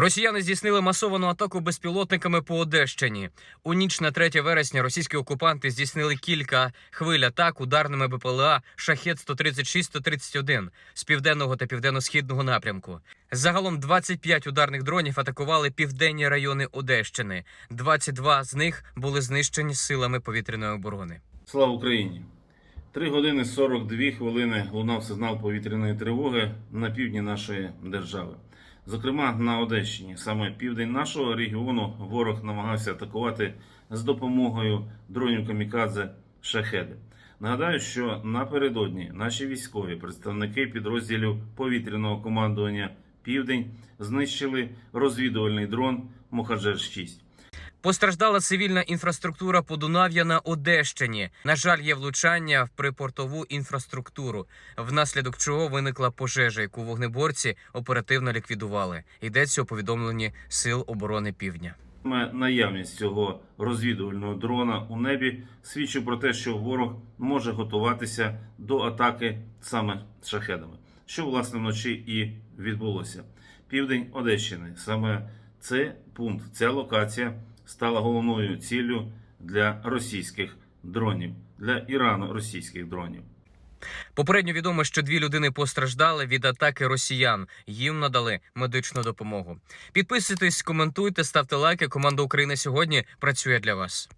Росіяни здійснили масовану атаку безпілотниками по Одещині. У ніч на 3 вересня російські окупанти здійснили кілька хвиль атак ударними БПЛА Шахет 136-131 з південного та південно-східного напрямку. Загалом 25 ударних дронів атакували південні райони Одещини. 22 з них були знищені силами повітряної оборони. Слава Україні! 3 години 42 хвилини лунав сигнал повітряної тривоги на півдні нашої держави. Зокрема, на Одещині, саме південь нашого регіону, ворог намагався атакувати з допомогою дронів камікадзе шахеди. Нагадаю, що напередодні наші військові представники підрозділів повітряного командування Південь знищили розвідувальний дрон Мохаджер 6 Постраждала цивільна інфраструктура Подунав'я на Одещині. На жаль, є влучання в припортову інфраструктуру, внаслідок чого виникла пожежа, яку вогнеборці оперативно ліквідували. Йдеться у повідомленні Сил оборони Півдня. Наявність цього розвідувального дрона у небі свідчить про те, що ворог може готуватися до атаки саме шахедами, що власне вночі і відбулося. Південь Одещини. Саме цей пункт, ця локація стала головною ціллю для російських дронів, для Ірану російських дронів. Попередньо відомо, що дві людини постраждали від атаки росіян. Їм надали медичну допомогу. Підписуйтесь, коментуйте, ставте лайки. Команда України сьогодні працює для вас.